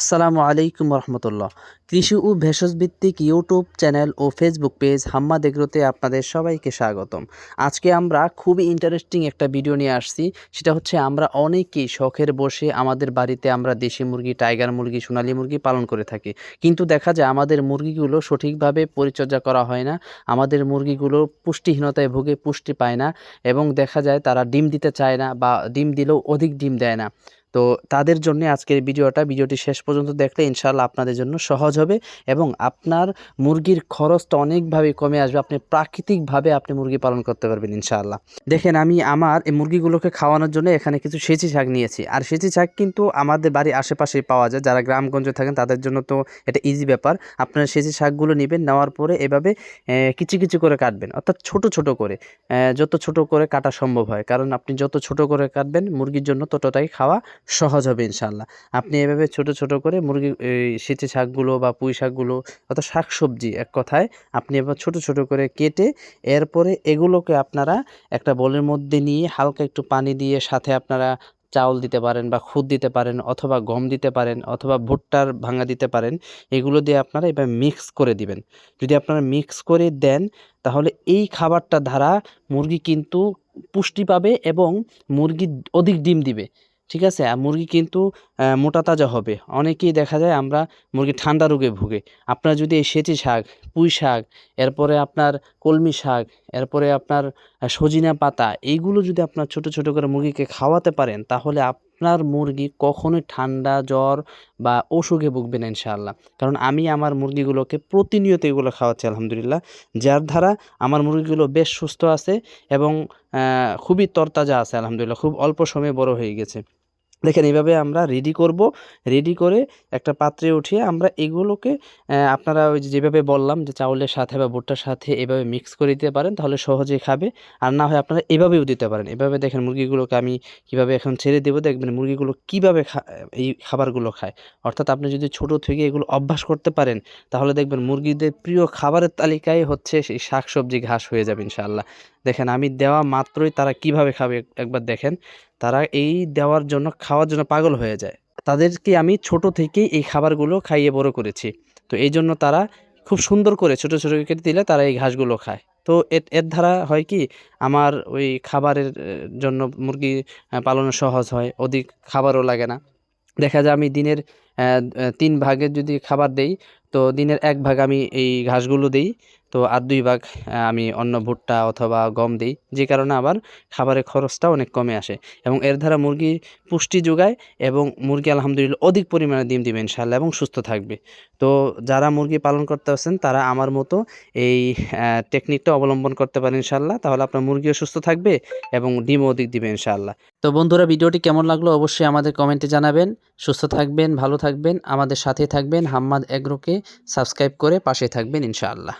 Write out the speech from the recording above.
আসসালামু আলাইকুম রহমতুল্লাহ। কৃষি ও ভেষজ ভিত্তিক ইউটিউব চ্যানেল ও ফেসবুক পেজ হাম্মা এগ্রোতে আপনাদের সবাইকে স্বাগতম। আজকে আমরা খুবই ইন্টারেস্টিং একটা ভিডিও নিয়ে আসছি। সেটা হচ্ছে আমরা অনেকেই শখের বসে আমাদের বাড়িতে আমরা দেশি মুরগি টাইগার মুরগি, সোনালী মুরগি পালন করে থাকি। কিন্তু দেখা যায় আমাদের মুরগিগুলো সঠিকভাবে পরিচর্যা করা হয় না। আমাদের মুরগিগুলো পুষ্টিহীনতায় ভোগে পুষ্টি পায় না এবং দেখা যায় তারা ডিম দিতে চায় না বা ডিম দিলেও অধিক ডিম দেয় না। তো তাদের জন্য আজকের ভিডিওটা, ভিডিওটি শেষ পর্যন্ত দেখলে ইনশাল্লাহ আপনাদের জন্য সহজ হবে এবং আপনার মুরগির খরচটা অনেকভাবে কমে আসবে। আপনি প্রাকৃতিকভাবে আপনি মুরগি পালন করতে পারবেন ইনশাআল্লাহ। দেখেন, আমি আমার এই মুরগিগুলোকে খাওয়ানোর জন্য এখানে কিছু সেচি শাক নিয়েছি। আর সেচি শাক কিন্তু আমাদের বাড়ির আশেপাশেই পাওয়া যায়। যারা গ্রামগঞ্জে থাকেন তাদের জন্য তো এটা ইজি ব্যাপার। আপনারা সেচি শাকগুলো নেবেন, নেওয়ার পরে এভাবে কিছু কিছু করে কাটবেন। অর্থাৎ ছোট ছোট করে যত ছোট করে কাটা সম্ভব হয়। কারণ আপনি যত ছোট করে কাটবেন, মুরগির জন্য ততটাই খাওয়া সহজ হবে ইনশাল্লাহ আপনি এভাবে ছোট ছোট করে মুরগি এই সেচে শাকগুলো বা পুঁই শাকগুলো অর্থাৎ শাকসবজি এক কথায় আপনি এবার ছোট ছোট করে কেটে এরপরে এগুলোকে আপনারা একটা বলের মধ্যে নিয়ে হালকা একটু পানি দিয়ে সাথে আপনারা চাউল দিতে পারেন বা খুদ দিতে পারেন অথবা গম দিতে পারেন অথবা ভুট্টার ভাঙা দিতে পারেন, এগুলো দিয়ে আপনারা এবার মিক্স করে দিবেন। যদি আপনারা মিক্স করে দেন, তাহলে এই খাবারটা দ্বারা মুরগি কিন্তু পুষ্টি পাবে এবং মুরগি অধিক ডিম দিবে। ঠিক আছে? মুরগি কিন্তু মোটা তাজা হবে। অনেকেই দেখা যায় আমরা মুরগি ঠান্ডা রোগে ভুগে। আপনারা যদি এই সেচি শাক পুঁই শাক, এরপরে আপনার কলমি শাক, এরপরে আপনার সজিনা পাতা, এইগুলো যদি আপনার ছোট ছোট করে মুরগিকে খাওয়াতে পারেন, তাহলে আপনার মুরগি কখনোই ঠান্ডা জ্বর বা অসুখে ভুগবে না ইনশাআল্লাহ। কারণ আমি আমার মুরগিগুলোকে প্রতিনিয়ত এগুলো খাওয়াচ্ছি, আলহামদুলিল্লাহ। যার দ্বারা আমার মুরগিগুলো বেশ সুস্থ আছে এবং খুবই তরতাজা আছে, আলহামদুলিল্লাহ। খুব অল্প সময়ে বড় হয়ে গেছে। দেখেন এইভাবে আমরা রেডি করব রেডি করে একটা পাত্রে উঠিয়ে আমরা এগুলোকে আপনারা ওই যেভাবে বললাম যে চাউলের সাথে বা ভুট্টার সাথে এভাবে মিক্স করে দিতে পারেন, তাহলে সহজেই খাবে। আর না হয় আপনারা এভাবেও দিতে পারেন। এভাবে দেখেন মুরগিগুলোকে আমি কীভাবে এখন ছেড়ে দেবো, দেখবেন মুরগিগুলো কীভাবে এই খাবারগুলো খায়। অর্থাৎ আপনি যদি ছোট থেকে এগুলো অভ্যাস করতে পারেন, তাহলে দেখবেন মুরগিদের প্রিয় খাবারের তালিকায় হচ্ছে সেই শাকসবজি ঘাস হয়ে যাবে ইনশাআল্লাহ। দেখেন, আমি দেওয়া মাত্রই তারা কীভাবে খাবে একবার দেখেন, তারা এই দেওয়ার জন্য, খাওয়ার জন্য পাগল হয়ে যায়। তাদেরকে আমি ছোট থেকেই এই খাবারগুলো খাইয়ে বড় করেছি। তো এই জন্য তারা খুব সুন্দর করে ছোট ছোট কেটে দিলে তারা এই ঘাসগুলো খায়। তো এর দ্বারা হয় কি, আমার ওই খাবারের জন্য মুরগি পালন সহজ হয়, অধিক খাবারও লাগে না। দেখা যায় আমি দিনের তিন ভাগের যদি খাবার দেই, তো দিনের এক ভাগ আমি এই ঘাসগুলো দিই, তো আর দুই ভাগ আমি অন্য ভুট্টা অথবা গম দিই। যে কারণে আবার খাবারের খরচটা অনেক কমে আসে। এবং এর দ্বারা মুরগি পুষ্টি যোগায় এবং মুরগি আলহামদুলিল্লাহ অধিক পরিমাণে ডিম দিবে ইনশাআল্লাহ এবং সুস্থ থাকবে। তো যারা মুরগি পালন করতে আছেন, তারা আমার মতো এই টেকনিকটা অবলম্বন করতে পারেন ইনশাআল্লাহ। তাহলে আপনার মুরগিও সুস্থ থাকবে এবং ডিমও অধিক দিবে ইনশাআল্লাহ। তো বন্ধুরা, ভিডিওটি কেমন লাগল অবশ্যই আমাদের কমেন্টে জানাবেন। সুস্থ থাকবেন, ভালো থাকবেন আমাদের সাথে থাকবেন। হাম্মাদ এগ্রোকে সাবস্ক্রাইব করে পাশে থাকবেন ইনশাআল্লাহ।